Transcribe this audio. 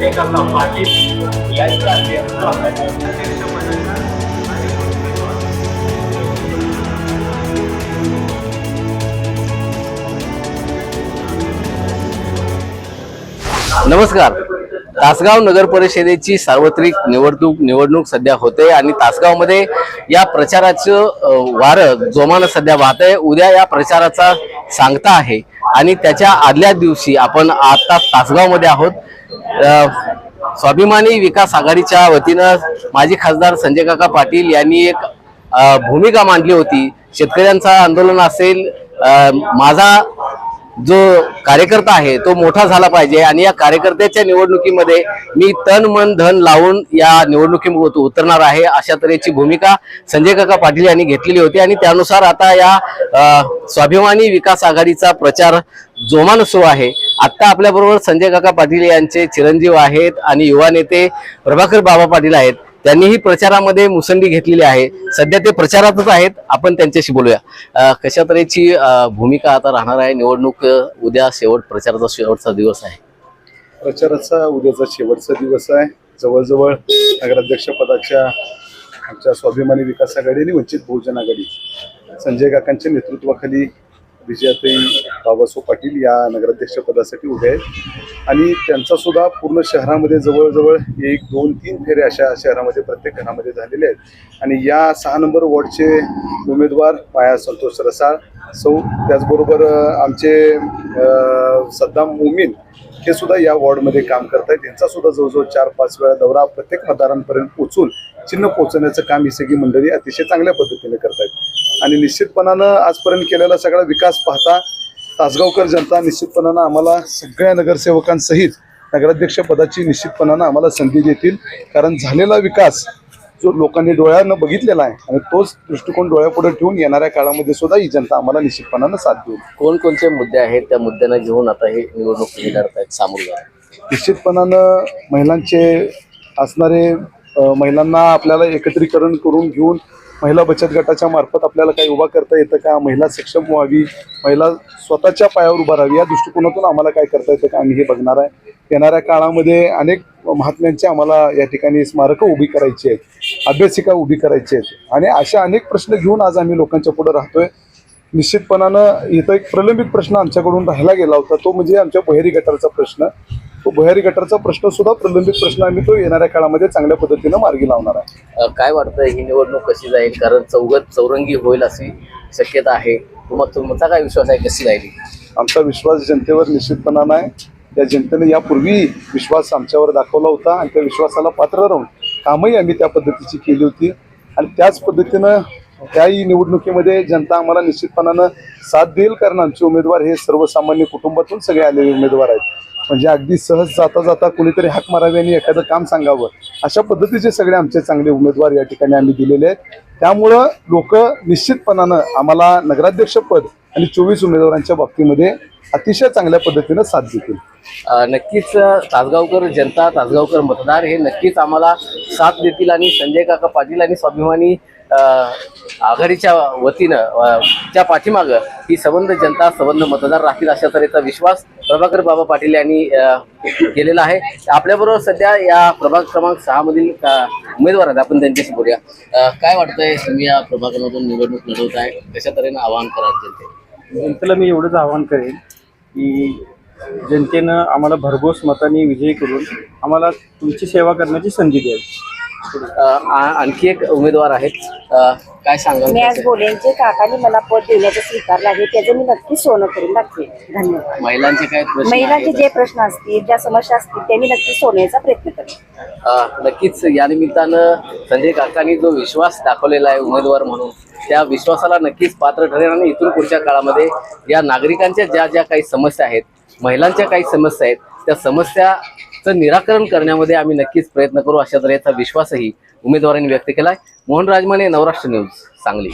काका पाटील यांचा नेतृत्व नमस्कार. तासगाव नगर परिषदेची सार्वत्रिक निवडणूक निवडणूक सध्या होते आणि तासगावमध्ये या प्रचाराचं वारं जोमानं सध्या वाहत आहे. उद्या या प्रचाराचा सांगता आहे. आणि त्याच्या आदल्या दिवशी आपण आता तासगावमध्ये आहोत. स्वाभिमानी विकास आघाडीच्या वतीनं माजी खासदार संजय काका पाटील यांनी एक भूमिका मांडली होती. शेतकऱ्यांचा आंदोलन असेल माझा जो कार्यकर्ता आहे तो मोठा झाला पाहिजे आणि या कार्यकर्त्याच्या निवडणुकीमध्ये मी तन मन धन लावून या निवडणुकीमध्ये उतरणार आहे अशा तऱ्हेची भूमिका संजय काका पाटील यांनी घेतलेली होती. आणि त्यानुसार आता या स्वाभिमानी विकास आघाडीचा प्रचार जोमानं सुरू आहे. आत्ता आपल्याबरोबर संजय काका पाटील यांचे चिरंजीव आहेत आणि युवा नेते प्रभाकर बाबा पाटील आहेत. त्यांनीही प्रचारामध्ये मुसंडी घेतलेली आहे. सध्या ते प्रचारातच आहेत. आपण त्यांच्याशी बोलूया. कशा तऱ्हेची भूमिका आता राहणार आहे? निवडणूक उद्या शेवट प्रचाराचा शेवटचा दिवस आहे. प्रचाराचा उद्याचा शेवटचा दिवस आहे. जवळजवळ नगराध्यक्ष पदाच्या आमच्या स्वाभिमानी विकास आघाडी आणि वंचित बहुजन आघाडी संजय काकांच्या नेतृत्वाखाली विजयाताई बाबासाहेब पाटील या नगराध्यक्षपदासाठी उभे आहेत. आणि त्यांचा सुद्धा पूर्ण शहरामध्ये जवळजवळ एक दोन तीन फेरे अशा शहरामध्ये प्रत्येक घरामध्ये झालेले आहेत. आणि या सहा नंबर वॉर्डचे उमेदवार माया संतोष रसाळ सौ त्याचबरोबर आमचे सद्दाम मोमीन हे सुद्धा या वॉर्डमध्ये काम करत आहेत त्यांचा सुद्धा जवळजवळ चार पाच वेळा दौरा प्रत्येक मतदारांपर्यंत पोचून चिन्ह पोहोचवण्याचं काम ही सगळी मंडळी अतिशय चांगल्या पद्धतीने करतायत. आणि निश्चितपणानं आजपर्यंत केलेला सगळा विकास पाहता तासगावकर जनता निश्चितपणानं आम्हाला सगळ्या नगरसेवकांसहित नगराध्यक्ष पदाची निश्चितपणानं आम्हाला संधी देतील. कारण झालेला विकास जो लोकांनी डोळ्यानं बघितलेला आहे आणि तोच दृष्टिकोन डोळ्यापुढे ठेवून येणाऱ्या काळामध्ये सुद्धा ही जनता आम्हाला निश्चितपणानं साथ देईल. कोणकोणते मुद्दे आहेत? त्या मुद्द्यांना घेऊन आता हे निवडणूक आहेत सामोरं? निश्चितपणानं महिलांचे असणारे महिलांना आपल्याला एकत्रीकरण करून घेऊन महिला बचत गटाच्या मार्फत आपल्याला काही उभा करता येतं का? महिला सक्षम व्हावी महिला स्वतःच्या पायावर उभा राहावी या दृष्टिकोनातून आम्हाला काय करता येतं का आम्ही हे बघणार आहे. येणाऱ्या काळामध्ये अनेक महात्म्यांची आम्हाला या ठिकाणी स्मारकं उभी करायची आहेत अभ्यासिका उभी करायची आहेत आणि अशा अनेक प्रश्न घेऊन आज आम्ही लोकांच्या पुढे राहतोय. निश्चितपणानं इथं एक प्रलंबित प्रश्न आमच्याकडून राहिला गेला होता तो म्हणजे आमच्या बहेरी गटारचा प्रश्न. तो बहेरी गटारचा प्रश्न सुद्धा प्रलंबित प्रश्न आम्ही तो येणाऱ्या काळामध्ये चांगल्या पद्धतीनं मार्गी लावणार आहे. काय वाटतं ही निवडणूक कशी जाईल? कारण चौगत चौरंगी होईल अशी शक्यता आहे. तुम्हाला तुमचा काय विश्वास आहे? कशी जाईल? आमचा विश्वास जनतेवर निश्चितपणानं आहे त्या जनतेने यापूर्वी विश्वास आमच्यावर दाखवला होता आणि त्या विश्वासाला पात्र राहून कामही आम्ही त्या पद्धतीची केली होती. आणि त्याच पद्धतीनं त्याही निवडणुकीमध्ये जनता आम्हाला निश्चितपणानं साथ देईल कारण आमचे उमेदवार हे सर्वसामान्य कुटुंबातून सगळे आलेले उमेदवार आहेत. म्हणजे अगदी सहज जाता जाता कोणीतरी हाक मारावी आणि एखादं काम सांगावं. अशा पद्धतीचे सगळे आमचे चांगले उमेदवार या ठिकाणी आम्ही दिलेले आहेत. त्यामुळं लोक निश्चितपणानं आम्हाला नगराध्यक्षपद आणि चोवीस उमेदवारांच्या बाबतीमध्ये अतिशय चांगल्या पद्धतीनं साथ देतील. नक्कीच तासगावकर जनता तासगावकर मतदार हे नक्कीच आम्हाला साथ देतील आणि संजय काका पाटील आणि स्वाभिमानी आघाडीच्या वतीनं त्या च्या पाठीमागं ही संबंध जनता संबंध मतदार राहतील अशा तऱ्हेचा विश्वास प्रभाकर बाबा पाटील यांनी केलेला आहे. आपल्याबरोबर सध्या या प्रभाग क्रमांक सहा मधील उमेदवार आहेत. आपण त्यांच्याशी बोलूया. काय वाटतंय तुम्ही या प्रभागामधून निवडणूक लढवत आहे कशा तऱ्हेनं आवाहन कराल जनते जनतेला मी एवढंच आवाहन करेन की जनतेनं आम्हाला भरघोस मताने विजयी करून आम्हाला तुमची सेवा करण्याची संधी द्यावी. आणखी एक उमेदवार आहेत. अ, काय सांगाल मी आज त्याचे? बोलेंचे काकाने मला पद देण्याचं स्वीकारलं आहे त्याचं मी नक्की सोनं करून दाखवेन. धन्यवाद. महिलांचे काय प्रश्न महिलांचे आहेत? जे प्रश्न असतील ज्या समस्या असतील ते मी नक्की सोडण्याचा प्रयत्न करेन. अ, नक्कीच या निमित्तानं संजय काकांनी जो विश्वास दाखवलेला आहे उमेदवार म्हणून त्या विश्वासाला नक्कीच पात्र ठरेल आणि इथून पुढच्या काळामध्ये या नागरिकांच्या ज्या ज्या काही समस्या आहेत महिलांच्या काही समस्या आहेत त्या समस्याचं निराकरण करण्यामध्ये आम्ही नक्कीच प्रयत्न करू अशा तऱ्हेचा विश्वासही उमेदवारांनी व्यक्त केला आहे मोहन राजमाने नवराष्ट्र न्यूज सांगली.